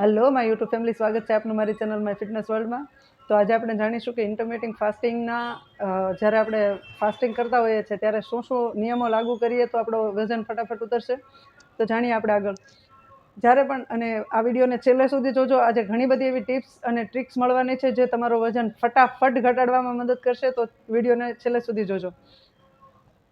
Hello my YouTube family સ્વાગત છે આપનું મારી ચેનલ માય ફિટનેસ વર્લ્ડમાં તો આજે આપણે જાણીશું કે ઇન્ટરમિટિંગ ફાસ્ટિંગના જ્યારે આપણે ફાસ્ટિંગ કરતા હોઈએ છીએ, ત્યારે શું શું નિયમો લાગુ કરીએ તો આપણો વજન ફટાફટ ઉતરશે. તો જાણીએ આપણે આગળ. જ્યારે પણ, અને આ વિડીયોને છેલ્લે સુધી જોજો, આજે ઘણી બધી એવી ટિપ્સ અને ટ્રિક્સ મળવાની છે જે તમારો વજન ફટાફટ ઘટાડવામાં મદદ કરશે, તો વિડીયોને છેલ્લે સુધી જોજો.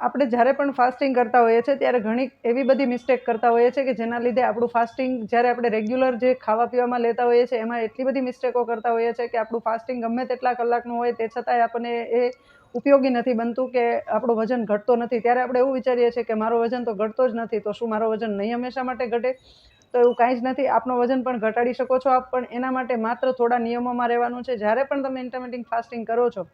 આપણે જ્યારે પણ ફાસ્ટિંગ કરતા હોઈએ છીએ, ત્યારે ઘણી એવી બધી મિસ્ટેક કરતા હોઈએ છીએ કે જેના લીધે આપણું ફાસ્ટિંગ જ્યારે આપણે રેગ્યુલર જે ખાવા પીવામાં લેતા હોઈએ છીએ, એમાં એટલી બધી મિસ્ટેકો કરતા હોઈએ છીએ કે આપણું ફાસ્ટિંગ ગમે તેટલા કલાકનું હોય તે છતાંય આપણને એ ઉપયોગી નથી બનતું કે આપણું વજન ઘટતો નથી. ત્યારે આપણે એવું વિચારીએ છીએ કે મારો વજન તો ઘટતો જ નથી, તો શું મારો વજન નહીં હંમેશા માટે ઘટે? તો એવું કાંઈ જ નથી. આપનો વજન પણ ઘટાડી શકો છો આપ, પણ એના માટે માત્ર થોડા નિયમોમાં રહેવાનું છે. જ્યારે પણ તમે ઇન્ટરમિટિંગ ફાસ્ટિંગ કરો છો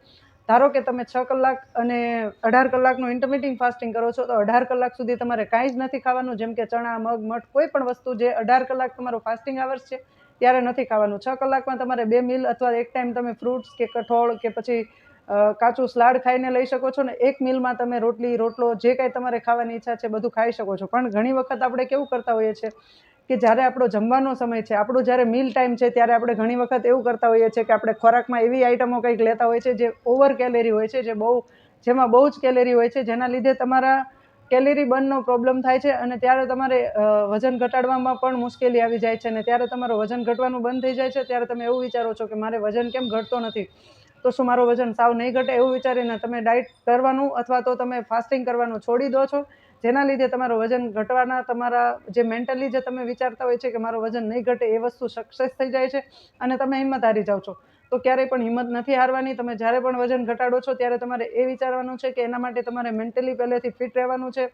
ધારો કે તમે છ કલાક અને અઢાર કલાકનું ઇન્ટરમિટિંગ ફાસ્ટિંગ કરો છો, તો અઢાર કલાક સુધી તમારે કાંઈ જ નથી ખાવાનું. જેમ કે ચણા, મગ, મઠ, કોઈ પણ વસ્તુ જે અઢાર કલાક તમારો ફાસ્ટિંગ આવર્સ છે, ત્યારે નથી ખાવાનું. છ કલાકમાં તમારે બે મિલ અથવા એક ટાઈમ તમે ફ્રૂટ્સ કે કઠોળ કે પછી કાચું સ્લાડ ખાઈને લઈ શકો છો ને એક મિલમાં તમે રોટલી, રોટલો, જે કાંઈ તમારે ખાવાની ઈચ્છા છે બધું ખાઈ શકો છો. પણ ઘણી વખત આપણે કેવું કરતા હોઈએ છીએ કે જ્યારે આપણો જમવાનો સમય છે, આપણું જ્યારે મીલ ટાઈમ છે, ત્યારે આપણે ઘણી વખત એવું કરતા હોઈએ છીએ કે આપણે ખોરાકમાં એવી આઈટમો કંઈક લેતા હોય છે જે ઓવર કેલેરી હોય છે, જે બહુ, જેમાં બહુ જ કેલેરી હોય છે, જેના લીધે તમારા કેલેરી બર્નનો પ્રોબ્લેમ થાય છે અને ત્યારે તમારે વજન ઘટાડવામાં પણ મુશ્કેલી આવી જાય છે અને ત્યારે તમારું વજન ઘટવાનું બંધ થઈ જાય છે, ત્યારે તમે એવું વિચારો છો કે મારે વજન કેમ ઘટતો નથી? તો શું મારું વજન સાવ નહીં ઘટે એવું વિચારીને તમે ડાયટ કરવાનું અથવા તો તમે ફાસ્ટિંગ કરવાનું છોડી દો છો જેના લીધે તમારું વજન ઘટવાના તમારા જે મેન્ટલી જે તમે વિચારતા હોય છે કે મારું વજન નહીં ઘટે એ વસ્તુ સક્સેસ થઈ જાય છે અને તમે હિંમત હારી જાઓ છો. તો ક્યારેય પણ હિંમત નથી હારવાની. તમે જ્યારે પણ વજન ઘટાડો છો ત્યારે તમારે એ વિચારવાનું છે કે એના માટે તમારે મેન્ટલી પહેલેથી ફિટ રહેવાનું છે.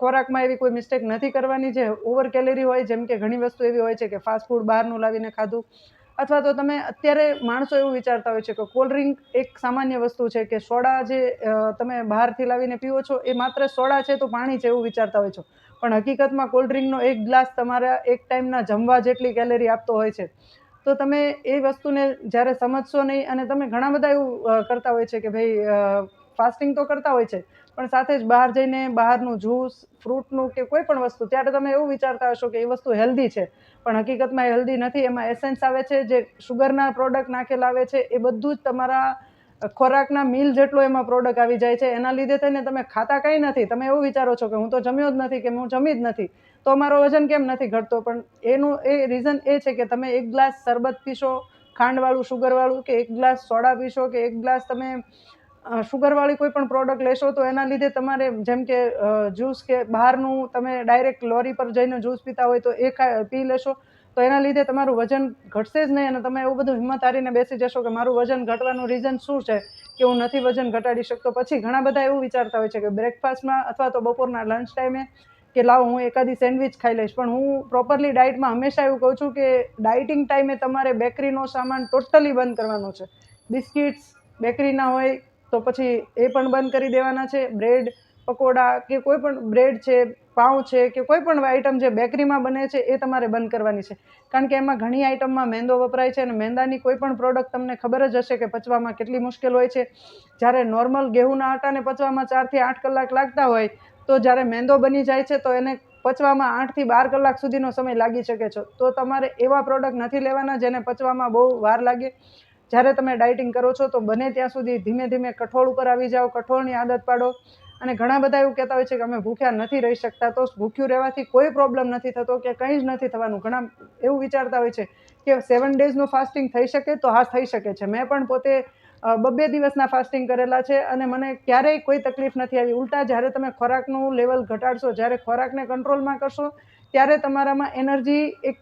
ખોરાકમાં એવી કોઈ મિસ્ટેક નથી કરવાની જે ઓવર કેલેરી હોય, જેમ કે ઘણી વસ્તુ એવી હોય છે કે ફાસ્ટ ફૂડ બહારનું લાવીને ખાધું અથવા તો તમે અત્યારે માણસો એવું વિચારતા હોય છે કે કોલ્ડ ડ્રિંક એક સામાન્ય વસ્તુ છે કે સોડા જે તમે બહારથી લાવીને પીવો છો, એ માત્ર સોડા છે તો પાણી છે એવું વિચારતા હોય છો. પણ હકીકતમાં કોલ્ડ ડ્રિંકનો એક ગ્લાસ તમારા એક ટાઈમના જમવા જેટલી કેલેરી આપતો હોય છે. તો તમે એ વસ્તુને જ્યારે સમજશો નહીં અને તમે ઘણા બધા એવું કરતા હોય છે કે ભાઈ ફાસ્ટિંગ તો કરતા હોય છે પણ સાથે જ બહાર જઈને બહારનું જ્યુસ, ફ્રૂટનું કે કોઈ પણ વસ્તુ, ત્યારે તમે એવું વિચારતા હશો કે એ વસ્તુ હેલ્ધી છે. પણ હકીકતમાં એ હેલ્ધી નથી, એમાં એસેન્સ આવે છે, જે શુગરના પ્રોડક્ટ નાખેલા આવે છે, એ બધું જ તમારા ખોરાકના મિલ જેટલો એમાં પ્રોડક્ટ આવી જાય છે, એના લીધે થઈને તમે ખાતા કંઈ નથી. તમે એવું વિચારો છો કે હું તો જમ્યો જ નથી, કે હું જમી જ નથી. તો મારો વજન કેમ નથી ઘટતો? પણ એનું, એ રીઝન એ છે કે તમે એક ગ્લાસ શરબત પીશો, ખાંડવાળું શુગરવાળું કે એક ગ્લાસ સોડા પીશો, કે એક ગ્લાસ તમે શુગરવાળી કોઈ પણ પ્રોડક્ટ લેશો તો એના લીધે તમારે જેમ કે જ્યુસ કે બહારનું તમે ડાયરેક્ટ લોરી પર જઈને જ્યુસ પીતા હોય તો એ પી લેશો. તો એના લીધે તમારું વજન ઘટશે જ નહીં અને તમે એવું બધું હિંમત હારીને બેસી જશો કે મારું વજન ઘટવાનું રીઝન શું છે કે હું નથી વજન ઘટાડી શકતો. પછી ઘણા બધા એવું વિચારતા હોય છે કે બ્રેકફાસ્ટમાં અથવા તો બપોરના લંચ ટાઈમે કે લાવો હું એકાદી સેન્ડવિચ ખાઈ લઈશ. પણ હું પ્રોપરલી ડાયટમાં હંમેશા એવું કહું છું કે ડાયટિંગ ટાઈમે તમારે બેકરીનો સામાન ટોટલી બંધ કરવાનો છે. બિસ્કિટ્સ બેકરીના હોય તો પછી એ પણ બંધ કરી દેવાના છે. બ્રેડ, પકોડા કે કોઈ પણ બ્રેડ છે, પાઉં છે કે કોઈ પણ આઈટમ જે બેકરીમાં બને છે એ તમારે બંધ કરવાની છે. કારણ કે એમાં ઘણી આઈટમમાં મેંદો વપરાય છે અને મેંદાની કોઈ પણ પ્રોડક્ટ તમને ખબર જ હશે કે પચવામાં કેટલી મુશ્કેલ હોય છે. જ્યારે નોર્મલ ઘેઉના આટાને પચવામાં ચારથી આઠ કલાક લાગતા હોય, તો જ્યારે મેંદો બની જાય છે તો એને પચવામાં આઠથી બાર કલાક સુધીનો સમય લાગી શકે છે. તો તમારે એવા પ્રોડક્ટ નથી લેવાના જેને પચવામાં બહુ વાર લાગે. જ્યારે તમે ડાયટિંગ કરો છો તો બને ત્યાં સુધી ધીમે ધીમે કઠોળ ઉપર આવી જાઓ કઠોળની આદત પાડો. અને ઘણા બધા એવું કહેતા હોય છે કે અમે ભૂખ્યા નથી રહી શકતા તો ભૂખ્યું રહેવાથી કોઈ પ્રોબ્લેમ નથી થતો કે કંઈ જ નથી થવાનું. ઘણા એવું વિચારતા હોય છે કે સેવન ડેઝનું ફાસ્ટિંગ થઈ શકે તો હા થઈ શકે છે. મેં પણ પોતે અ, બબ્બે દિવસના ફાસ્ટિંગ કરેલા છે અને મને ક્યારેય કોઈ તકલીફ નથી આવી. ઉલટા જ્યારે તમે ખોરાકનું લેવલ ઘટાડશો જ્યારે ખોરાકને કંટ્રોલમાં કરશો ત્યારે તમારામાં એનર્જી એક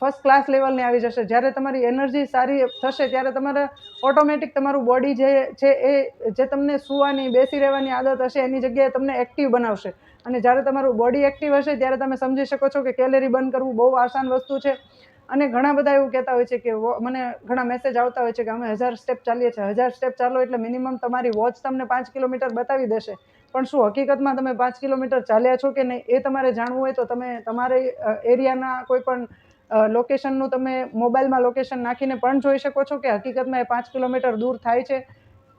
ફર્સ્ટ ક્લાસ લેવલની આવી જશે. જ્યારે તમારી એનર્જી સારી થશે, ત્યારે તમારે ઓટોમેટિક તમારું બોડી જે છે એ, જે તમને સૂવાની, બેસી રહેવાની આદત હશે, એની જગ્યાએ તમને એક્ટિવ બનાવશે. અને જ્યારે તમારું બોડી એક્ટિવ હશે, ત્યારે તમે સમજી શકો છો કે કેલેરી બર્ન કરવું બહુ આસાન વસ્તુ છે. અને ઘણા બધા એવું કહેતા હોય છે કે મને ઘણા મેસેજ આવતા હોય છે કે અમે હજાર સ્ટેપ ચાલીએ છીએ. હજાર સ્ટેપ ચાલો એટલે મિનિમમ તમારી વોચ તમને પાંચ કિલોમીટર બતાવી દેશે. પણ શું હકીકતમાં તમે પાંચ કિલોમીટર ચાલ્યા છો કે નહીં, એ તમારે જાણવું હોય તો તમે તમારી એરિયાના કોઈ પણ લોકેશનનું તમે મોબાઈલમાં લોકેશન નાખીને પણ જોઈ શકો છો કે હકીકતમાં એ પાંચ કિલોમીટર દૂર થાય છે.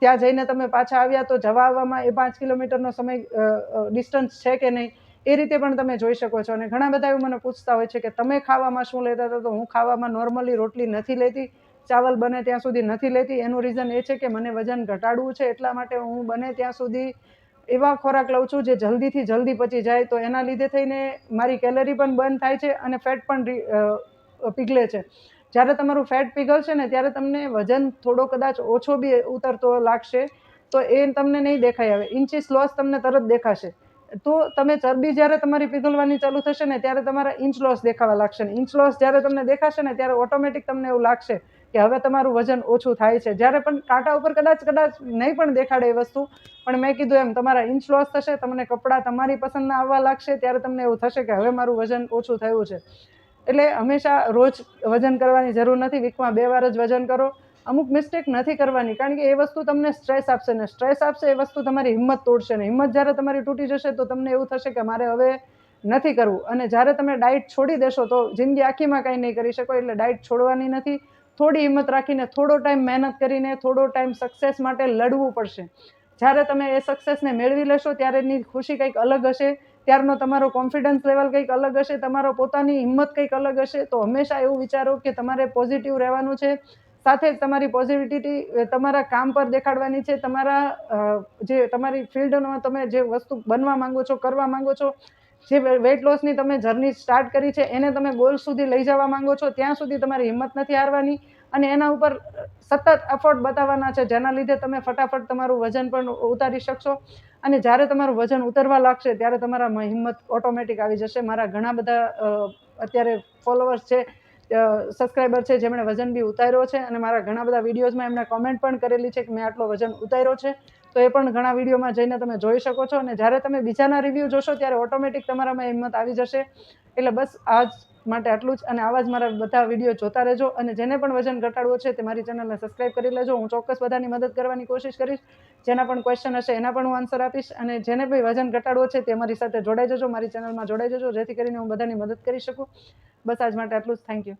ત્યાં જઈને તમે પાછા આવ્યા તો જવા આવવામાં એ પાંચ કિલોમીટરનો સમય ડિસ્ટન્સ છે કે નહીં, એ રીતે પણ તમે જોઈ શકો છો. અને ઘણા બધા એવું મને પૂછતા હોય છે કે તમે ખાવામાં શું લેતા હતા? તો હું ખાવામાં નોર્મલી રોટલી નથી લેતી, ચાવલ બને ત્યાં સુધી નથી લેતી. એનું રીઝન એ છે કે મને વજન ઘટાડવું છે એટલા માટે હું બને ત્યાં સુધી એવા ખોરાક લઉં છું જે જલ્દીથી જલ્દી પચી જાય. તો એના લીધે થઈને મારી કેલરી પણ બંધ થાય છે અને ફેટ પણ પીગલે છે. જ્યારે તમારું ફેટ પીગળશે ને ત્યારે તમને વજન થોડો કદાચ ઓછો બી ઉતરતો લાગશે. તો એ તમને નહીં દેખાય આવે. ઇન્ચીસ લોસ તમને તરત દેખાશે. તો તમે ચરબી જ્યારે તમારી પીગળવાની ચાલુ થશે ને ત્યારે તમારા ઇંચ લોસ દેખાવા લાગશે ને. ઇંચ લોસ જ્યારે તમને દેખાશે ને ત્યારે ઓટોમેટિક તમને એવું લાગશે કે હવે તમારું વજન ઓછું થાય છે. જ્યારે પણ કાંટા ઉપર કદાચ કદાચ નહીં પણ દેખાડે એ વસ્તુ, પણ મેં કીધું એમ, તમારા ઇંચ લોસ થશે, તમને કપડાં તમારી પસંદના આવવા લાગશે, ત્યારે તમને એવું થશે કે હવે મારું વજન ઓછું થયું છે. એટલે હંમેશા રોજ વજન કરવાની જરૂર નથી. વીકમાં બે વાર જ વજન કરો. અમુક મિસ્ટેક નથી કરવાની, કારણ કે એ વસ્તુ તમને સ્ટ્રેસ આપશે ને સ્ટ્રેસ આપશે, એ વસ્તુ તમારી હિંમત તોડશે ને. હિંમત જ્યારે તમારી તૂટી જશે તો તમને એવું થશે કે મારે હવે નથી કરવું. અને જ્યારે તમે ડાયટ છોડી દેશો તો જિંદગી આખીમાં કાંઈ નહીં કરી શકો, એટલે ડાયટ છોડવાની નથી. થોડી હિંમત રાખીને, થોડો ટાઈમ મહેનત કરીને, થોડો ટાઈમ સક્સેસ માટે લડવું પડશે. જ્યારે તમે એ સક્સેસને મેળવી લેશો ત્યારેની ખુશી કંઈક અલગ હશે. ત્યારનો તમારો કોન્ફિડન્સ લેવલ કંઈક અલગ હશે, તમારો પોતાની હિંમત કંઈક અલગ હશે. તો હંમેશા એવું વિચારો કે તમારે પોઝિટિવ રહેવાનું છે. સાથે જ તમારી પોઝિટિવિટી તમારા કામ પર દેખાડવાની છે, તમારા જે તમારી ફિલ્ડમાં તમે જે વસ્તુ બનવા માંગો છો, કરવા માંગો છો, જે વેઇટ લોસની તમે જર્ની સ્ટાર્ટ કરી છે, એને તમે ગોલ સુધી લઈ જવા માંગો છો, ત્યાં સુધી તમારી હિંમત નથી હારવાની અને એના ઉપર સતત એફર્ટ બતાવવાના છે, જેના લીધે તમે ફટાફટ તમારું વજન પણ ઉતારી શકશો અને જ્યારે તમારું વજન ઉતરવા લાગશે, ત્યારે તમારામાં હિંમત ઓટોમેટિક આવી જશે. મારા ઘણા બધા અત્યારે ફોલોવર્સ છે સબસ્ક્રાઈબર છે જેમણે વજન બી ઉતાર્યો છે અને મારા ઘણા બધા વિડીયોઝમાં એમણે કોમેન્ટ પણ કરેલી છે કે મેં આટલો વજન ઉતાર્યો છે. તો એ પણ ઘણા વિડીયોમાં જઈને તમે જોઈ શકો છો અને જ્યારે તમે બીજાના રિવ્યૂ જોશો ત્યારે ઓટોમેટિક તમારામાં હિંમત આવી જશે. એટલે બસ આજ માટે આટલું જ. અને આવા જ મારા બધા વીડિયો જોતા રહેજો અને જેને પણ વજન ઘટાડવું છે તે મારી ચેનલને સબસ્ક્રાઇબ કરી લેજો. હું ચોક્કસ બધાની મદદ કરવાની કોશિશ કરીશ. જેના પણ ક્વેશ્ચન હશે એના પણ હું આન્સર આપીશ. અને જેને બી વજન ઘટાડવો છે તે મારી સાથે જોડાઈ જજો, મારી ચેનલમાં જોડાઈ જજો, જેથી કરીને હું બધાની મદદ કરી શકું. બસ આજ માટે આટલું જ. Thank you